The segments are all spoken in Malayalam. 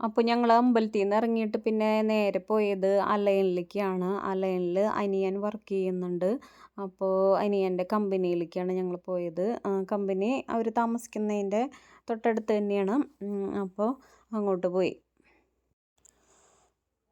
അപ്പോൾ ഞങ്ങൾ അമ്പലത്തിൽ നിന്ന് ഇറങ്ങിയിട്ട് പിന്നെ നേരെ പോയത് അലയനിലേക്കാണ്. അലയനിൽ അനിയൻ വർക്ക് ചെയ്യുന്നുണ്ട്. അപ്പോൾ അനിയന്റെ കമ്പനിയിലേക്കാണ് ഞങ്ങൾ പോയത്. കമ്പനി അവർ താമസിക്കുന്നതിന്റെ തൊട്ടടുത്ത് തന്നെയാണ്. അപ്പോൾ അങ്ങോട്ട് പോയി.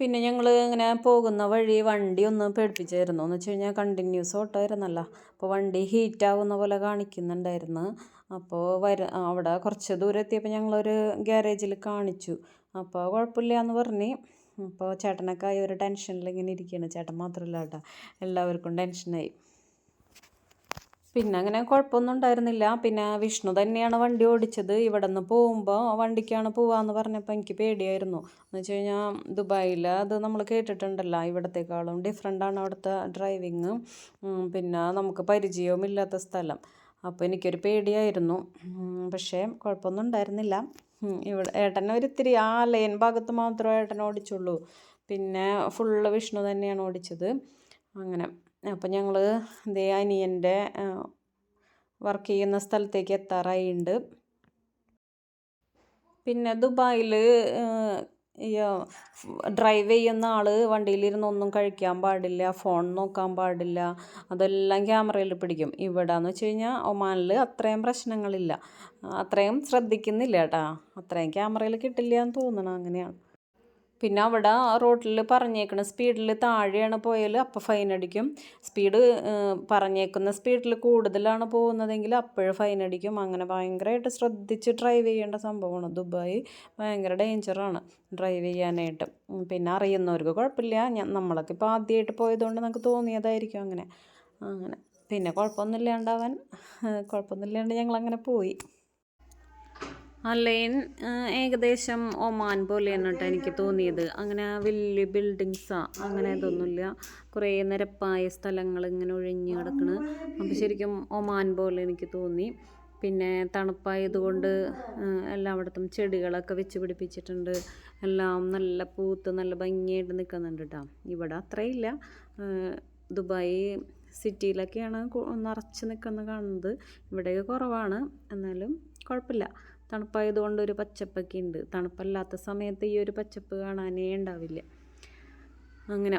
പിന്നെ ഞങ്ങൾ ഇങ്ങനെ പോകുന്ന വഴി വണ്ടി ഒന്ന് പേടിപ്പിച്ചായിരുന്നു. എന്ന് വെച്ച് കഴിഞ്ഞാൽ കണ്ടിന്യൂസ് ഓട്ടമായിരുന്നല്ലോ അപ്പോൾ വണ്ടി ഹീറ്റാവുന്ന പോലെ കാണിക്കുന്നുണ്ടായിരുന്നു. അപ്പോൾ വര അവിടെ കുറച്ച് ദൂരം എത്തിയപ്പോൾ ഞങ്ങളൊരു ഗ്യാരേജിൽ കാണിച്ചു. അപ്പോൾ കുഴപ്പമില്ല എന്ന് പറഞ്ഞ് അപ്പോൾ ചേട്ടനൊക്കെ ആയി ഒരു ടെൻഷനിൽ ഇങ്ങനെ ഇരിക്കുകയാണ് ചേട്ടൻ മാത്രമല്ല കേട്ടോ. എല്ലാവർക്കും ടെൻഷനായി പിന്നെ അങ്ങനെ കുഴപ്പമൊന്നും ഉണ്ടായിരുന്നില്ല. പിന്നെ വിഷ്ണു തന്നെയാണ് വണ്ടി ഓടിച്ചത്. ഇവിടെ നിന്ന് പോകുമ്പോൾ വണ്ടിക്കാണ് പോവാന്ന് പറഞ്ഞപ്പോൾ എനിക്ക് പേടിയായിരുന്നു. എന്ന് വെച്ച് കഴിഞ്ഞാൽ ദുബായിൽ അത് നമ്മൾ കേട്ടിട്ടുണ്ടല്ലോ. ഇവിടത്തേക്കാളും ഡിഫറെന്റാണ് അവിടുത്തെ ഡ്രൈവിങ് പിന്നെ നമുക്ക് പരിചയവും ഇല്ലാത്ത സ്ഥലം. അപ്പോൾ എനിക്കൊരു പേടിയായിരുന്നു. പക്ഷേ കുഴപ്പമൊന്നും ഉണ്ടായിരുന്നില്ല. ഇവിടെ ഏട്ടൻ ഒരിത്തിരി ആ ലൈൻ ഭാഗത്ത് മാത്രമേ ഏട്ടൻ ഓടിച്ചുള്ളൂ. പിന്നെ ഫുള്ള് വിഷ്ണു തന്നെയാണ് ഓടിച്ചത്. അങ്ങനെ. അപ്പം ഞങ്ങൾ ദേ അനിയന്റെ വർക്ക് ചെയ്യുന്ന സ്ഥലത്തേക്ക് എത്താറായിട്ടുണ്ട് പിന്നെ ദുബായിൽ ഡ്രൈവ് ചെയ്യുന്ന ആൾ വണ്ടിയിലിരുന്ന് ഒന്നും കഴിക്കാൻ പാടില്ല ഫോൺ നോക്കാൻ പാടില്ല അതെല്ലാം ക്യാമറയിൽ പിടിക്കും. ഇവിടെ എന്ന് വെച്ച് കഴിഞ്ഞാൽ ഒമാനിൽ അത്രയും പ്രശ്നങ്ങളില്ല. അത്രയും ശ്രദ്ധിക്കുന്നില്ല കേട്ടാ അത്രയും ക്യാമറയിൽ കിട്ടില്ല എന്ന് തോന്നണം അങ്ങനെയാണ്. പിന്നെ അവിടെ ആ റോട്ടിൽ പറഞ്ഞേക്കണ സ്പീഡിൽ താഴെയാണ് പോയാൽ അപ്പോൾ ഫൈൻ അടിക്കും. സ്പീഡ് പറഞ്ഞേക്കുന്ന സ്പീഡിൽ കൂടുതലാണ് പോകുന്നതെങ്കിൽ അപ്പോഴും ഫൈൻ അടിക്കും. അങ്ങനെ ഭയങ്കരമായിട്ട് ശ്രദ്ധിച്ച് ഡ്രൈവ് ചെയ്യേണ്ട സംഭവമാണ്. ദുബായ് ഭയങ്കര ഡേഞ്ചറാണ് ഡ്രൈവ് ചെയ്യാനായിട്ട്. പിന്നെ അറിയുന്നവർക്ക് കുഴപ്പമില്ല. ഞാൻ നമ്മളൊക്കെ ഇപ്പോൾ ആദ്യമായിട്ട് പോയതുകൊണ്ട് നമുക്ക് തോന്നിയതായിരിക്കും അങ്ങനെ. അങ്ങനെ. പിന്നെ കുഴപ്പമൊന്നുമില്ലാണ്ടവൻ കുഴപ്പമൊന്നുമില്ലാണ്ട് ഞങ്ങളങ്ങനെ പോയി. അലൈൻ ഏകദേശം ഒമാൻ പോലെ കേട്ടോ എനിക്ക് തോന്നിയത്. അങ്ങനെ വലിയ ബിൽഡിങ്സാ അങ്ങനെ ഇതൊന്നുമില്ല. കുറേ നിരപ്പായ സ്ഥലങ്ങൾ ഇങ്ങനെ ഒഴിഞ്ഞു കിടക്കണ്. അപ്പോൾ ശരിക്കും ഒമാൻ പോലെ എനിക്ക് തോന്നി. പിന്നെ തണുപ്പായതുകൊണ്ട് എല്ലായിടത്തും ചെടികളൊക്കെ വെച്ച് പിടിപ്പിച്ചിട്ടുണ്ട്. എല്ലാം നല്ല പൂത്ത് നല്ല ഭംഗിയായിട്ട് നിൽക്കുന്നുണ്ട് കേട്ടോ ഇവിടെ അത്രയില്ല. ദുബായ് സിറ്റിയിലൊക്കെയാണ് നിറച്ച് നിൽക്കുന്നത് കാണുന്നത്. ഇവിടെയൊക്കെ കുറവാണ്. എന്നാലും കുഴപ്പമില്ല. തണുപ്പായതുകൊണ്ട് ഒരു പച്ചപ്പൊക്കെ ഉണ്ട് തണുപ്പല്ലാത്ത സമയത്ത് ഈ ഒരു പച്ചപ്പ് കാണാനേ ഉണ്ടാവില്ല. അങ്ങനെ.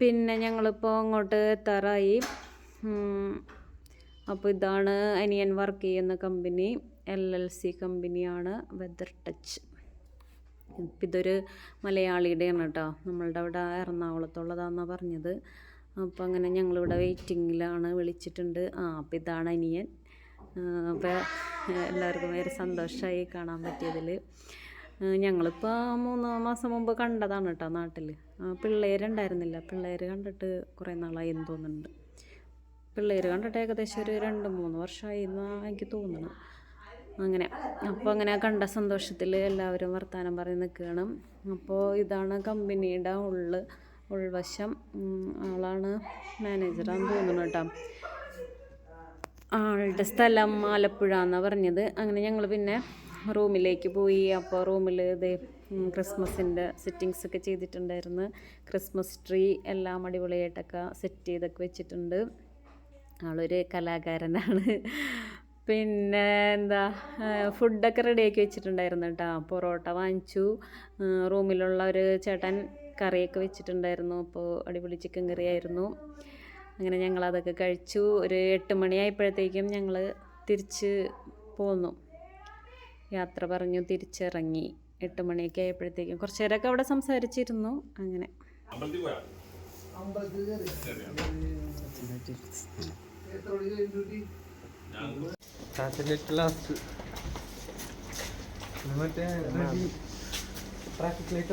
പിന്നെ ഞങ്ങളിപ്പോൾ അങ്ങോട്ട് എത്താറായി. അപ്പോൾ ഇതാണ് അനിയൻ വർക്ക് ചെയ്യുന്ന കമ്പനി എൽ എൽ സി കമ്പനിയാണ് വെദർ ടച്ച് ഇപ്പം ഇതൊരു മലയാളിയുടെയാണ് കേട്ടോ. നമ്മളുടെ അവിടെ എറണാകുളത്തുള്ളതാണെന്നാണ് പറഞ്ഞത്. അപ്പോൾ അങ്ങനെ ഞങ്ങളിവിടെ വെയിറ്റിങ്ങിലാണ് വിളിച്ചിട്ടുണ്ട്. ആ അപ്പോൾ ഇതാണ് അനിയൻ. അപ്പോൾ എല്ലാവർക്കും വേറെ സന്തോഷമായി കാണാൻ പറ്റിയതിൽ ഞങ്ങളിപ്പോൾ മൂന്ന് മാസം മുമ്പ് കണ്ടതാണ് കേട്ടോ നാട്ടിൽ പിള്ളേരുണ്ടായിരുന്നില്ല. പിള്ളേർ കണ്ടിട്ട് കുറേ നാളായി എന്ന് തോന്നുന്നുണ്ട്. പിള്ളേർ കണ്ടിട്ട് ഏകദേശം ഒരു രണ്ട് മൂന്ന് വർഷമായി എന്നാണ് എനിക്ക് തോന്നുന്നത് അങ്ങനെ അപ്പോൾ അങ്ങനെ കണ്ട സന്തോഷത്തിൽ എല്ലാവരും വർത്തമാനം പറഞ്ഞ് നിൽക്കുകയാണ് അപ്പോൾ ഇതാണ് കമ്പനിയുടെ ഉള്ള് ഉൾവശം. ആളാണ് മാനേജറാന്ന് തോന്നുന്നു കേട്ടോ ആളുടെ സ്ഥലം ആലപ്പുഴ എന്നാണ് പറഞ്ഞത്. അങ്ങനെ ഞങ്ങൾ പിന്നെ റൂമിലേക്ക് പോയി. അപ്പോൾ റൂമിൽ ഇത് ക്രിസ്മസിന്റെ സെറ്റിങ്സ് ഒക്കെ ചെയ്തിട്ടുണ്ടായിരുന്നു. ക്രിസ്മസ് ട്രീ എല്ലാം അടിപൊളിയായിട്ടൊക്കെ സെറ്റ് ചെയ്തൊക്കെ വെച്ചിട്ടുണ്ട്. ആളൊരു കലാകാരനാണ്. പിന്നെ എന്താ ഫുഡൊക്കെ റെഡിയാക്കി വെച്ചിട്ടുണ്ടായിരുന്നു കേട്ടോ പൊറോട്ട വാങ്ങിച്ചു. റൂമിലുള്ള ഒരു ചേട്ടൻ കറിയൊക്കെ വെച്ചിട്ടുണ്ടായിരുന്നു. അപ്പോൾ അടിപൊളി ചിക്കൻ കറി ആയിരുന്നു അങ്ങനെ ഞങ്ങൾ അതൊക്കെ കഴിച്ചു. ഒരു എട്ട് മണിയായപ്പോഴത്തേക്കും ഞങ്ങൾ തിരിച്ച് പോന്നു. യാത്ര പറഞ്ഞു തിരിച്ചിറങ്ങി. എട്ട് മണിയൊക്കെ ആയപ്പോഴത്തേക്കും കുറച്ചു നേരമൊക്കെ അവിടെ സംസാരിച്ചിരുന്നു. അങ്ങനെ. ട്രാഫിക് ലൈറ്റ്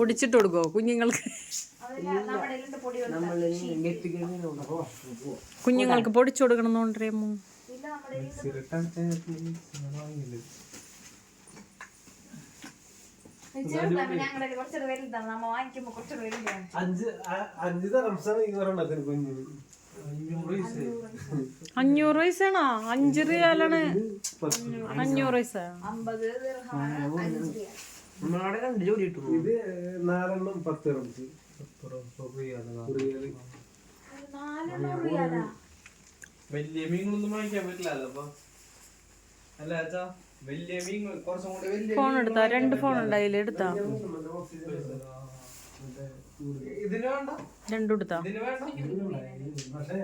പൊടിച്ചിട്ട് കൊടുക്കുമോ കുഞ്ഞുങ്ങൾക്ക്? കുഞ്ഞുങ്ങൾക്ക് പൊടിച്ചു കൊടുക്കണം എന്ന് കൊണ്ടുവരുമോ ഞങ്ങളുടെ കുറച്ചുകൂടെ വലുതാണ് നമ്മ വാങ്ങിക്കുമ്പോ കുറച്ചുകൂടെ വലുതാണ് അഞ്ച് അ- അഞ്ച് തരംസാണ് ഈ ഒരെണ്ണത്തിന് കുഞ്ഞിന് അഞ്ഞൂറ് പൈസയാണോ? അഞ്ച് റിയാലാണ്. അഞ്ഞൂറ് പൈസ. അമ്പത് രണ്ട് ജോലി കിട്ടും ഇത് നാലെണ്ണം പത്ത് റംസ് വലിയ മീനൊന്നും വാങ്ങിക്കാൻ പറ്റില്ലല്ലോ അപ്പൊ. അല്ല അച്ഛാ വലിയ മീൻ കുറച്ചും കൂടി വലിയ ഫോൺ എടുത്താ? രണ്ട് ഫോൺ ഉണ്ടായില്ല എടുത്താ? ഇതിന് വേണ്ട. രണ്ടും എടുത്താ? ഇതിന് വേണ്ട. പക്ഷെ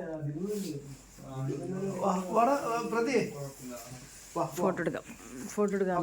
പ്രതി ഫോട്ടോ എടുക്കാം. ഫോട്ടോ എടുക്കാം.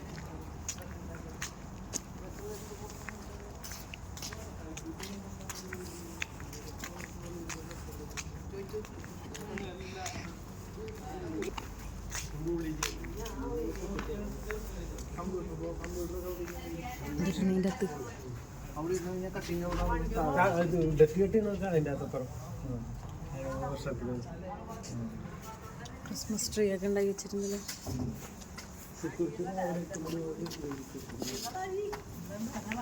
അകത്തപ്പുറം വർഷത്തിൽ ക്രിസ്മസ് ട്രീ ഒക്കെ ഉണ്ടാക്കി വെച്ചിട്ടുണ്ടല്ലോ അമ്മ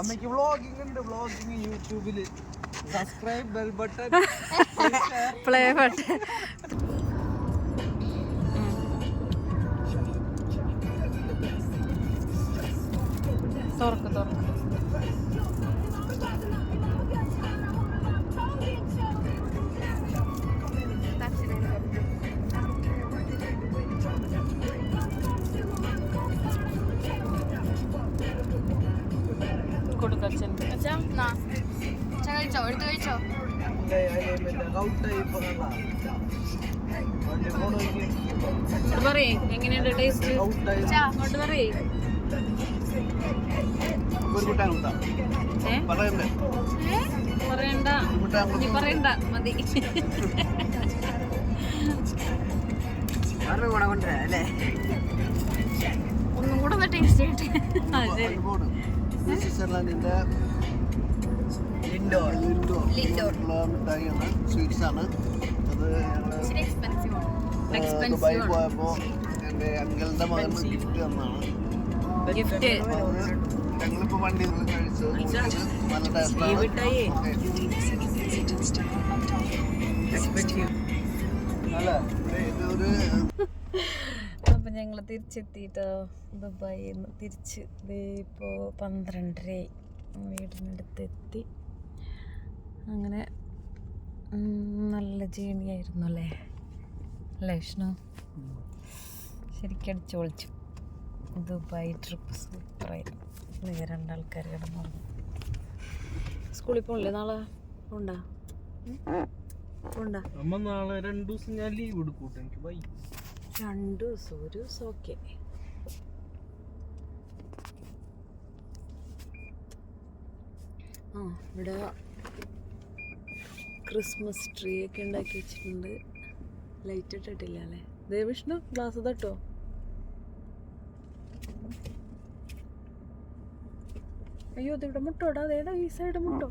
അമ്മയ്ക്ക് വ്ളോഗിംഗ് ഉണ്ട് വ്ളോഗിംഗ് യൂട്യൂബിൽ. Subscribe bell button play button തുറക്ക് തുറക്ക്. പറയേ എങ്ങനെയുണ്ട് ടേസ്റ്റ്? അങ്ങോട്ട് പറയേ. പറയണ്ടേ? പറയണ്ട. കുട്ടാൻ നീ പറയണ്ട മതി. ഒന്നും കൂടെ ഒന്ന് ടേസ്റ്റ് ചെയ്തിട്ട് ആ ശരി. സ്വിറ്റ്സർലാൻഡിന്റെ ലിൻഡോർ ലിൻഡോർ മിഠായിയാണ് സ്വീറ്റ്സ് ആണ് അത് ആണ് ആ, ദുബായിൽ പോയപ്പോ എന്റെ അങ്കിളിന്റെ മകന് ഗിഫ്റ്റ് തന്നാണ് ഗിഫ്റ്റ് അത് ഞങ്ങളിപ്പോ വണ്ടി കഴിച്ചു നല്ല ടേസ്റ്റാണ് അല്ല ഇതൊരു അപ്പം ഞങ്ങൾ തിരിച്ചെത്തിയിട്ടോ ദുബായിൽ നിന്ന് തിരിച്ച് ദേ ഇപ്പോൾ പന്ത്രണ്ടരയായി വീടിനടുത്ത് എത്തി അങ്ങനെ നല്ല ജേണിയായിരുന്നു അല്ലേ അല്ലേ വിഷ്ണു? ശരിക്കും അടിച്ചു ദുബായ് ട്രിപ്പ് സൂപ്പറായിരുന്നു വേറെ രണ്ടാൾക്കാർ കിടന്നുറങ്ങും സ്കൂളിൽ പോകണില്ലേ നാളെ? ഉണ്ടാ അമ്മ നാളെ രണ്ടു ദിവസം ഞാൻ ലീവ് എടുക്കൂട്ടോ എനിക്ക് വൈ രണ്ട് ദിവസം ഒരു ദിവസം ഓക്കെ ആ ഇവിടെ ക്രിസ്മസ് ട്രീ ഒക്കെ ഉണ്ടാക്കി വെച്ചിട്ടുണ്ട്. ലൈറ്റ് ഇട്ടിട്ടില്ല അല്ലേ? ദേ വിഷ്ണു ഗ്ലാസ് തട്ടോ അയ്യോ ഇതിവിടെ മുട്ടോടാ അതേടാ ഈ സൈഡ് മുട്ടോ.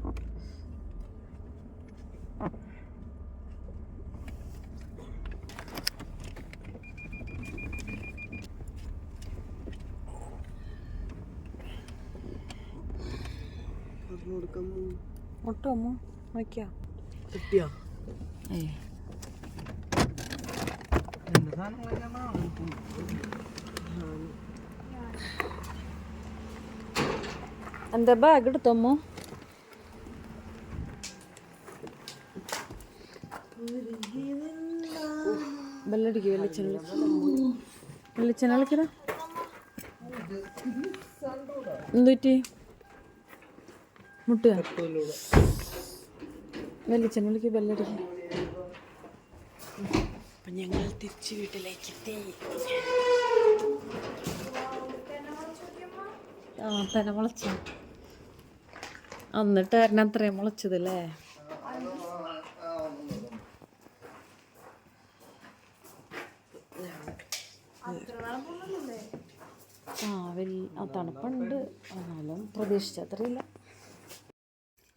മുട്ടോ അമ്മ. നോക്കിയാ. കിട്ടിയാ? എന്താ ബാഗ് എടുത്തോമോ ബെല്ലടിക്ക് വെളിച്ചെണ്ണ. വെളിച്ചെണ്ണ കളിക്കട. എന്തുറ്റി മുട്ടുക? വെളിച്ചെണ്ണ ബെല്ലടിക്കും അപ്പം ഞങ്ങൾ തിരിച്ച് വീട്ടിലേക്ക് ആ മുളച്ച? എന്നിട്ട് എന്നിട്ടായിരുന്നു അത്രയും മുളച്ചതല്ലേ? ആ വലിയ തണുപ്പുണ്ട്. എന്നാലും പ്രതീക്ഷിച്ച അത്രയില്ല.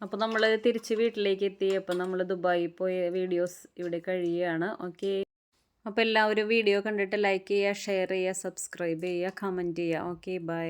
അപ്പോൾ നമ്മൾ തിരിച്ച് വീട്ടിലേക്ക് എത്തി അപ്പോൾ നമ്മൾ ദുബായി പോയ വീഡിയോസ് ഇവിടെ കഴിയുകയാണ്. ഓക്കെ അപ്പോൾ എല്ലാവരും വീഡിയോ കണ്ടിട്ട് ലൈക്ക് ചെയ്യുക ഷെയർ ചെയ്യുക സബ്സ്ക്രൈബ് ചെയ്യുക കമന്റ് ചെയ്യുക. Okay bye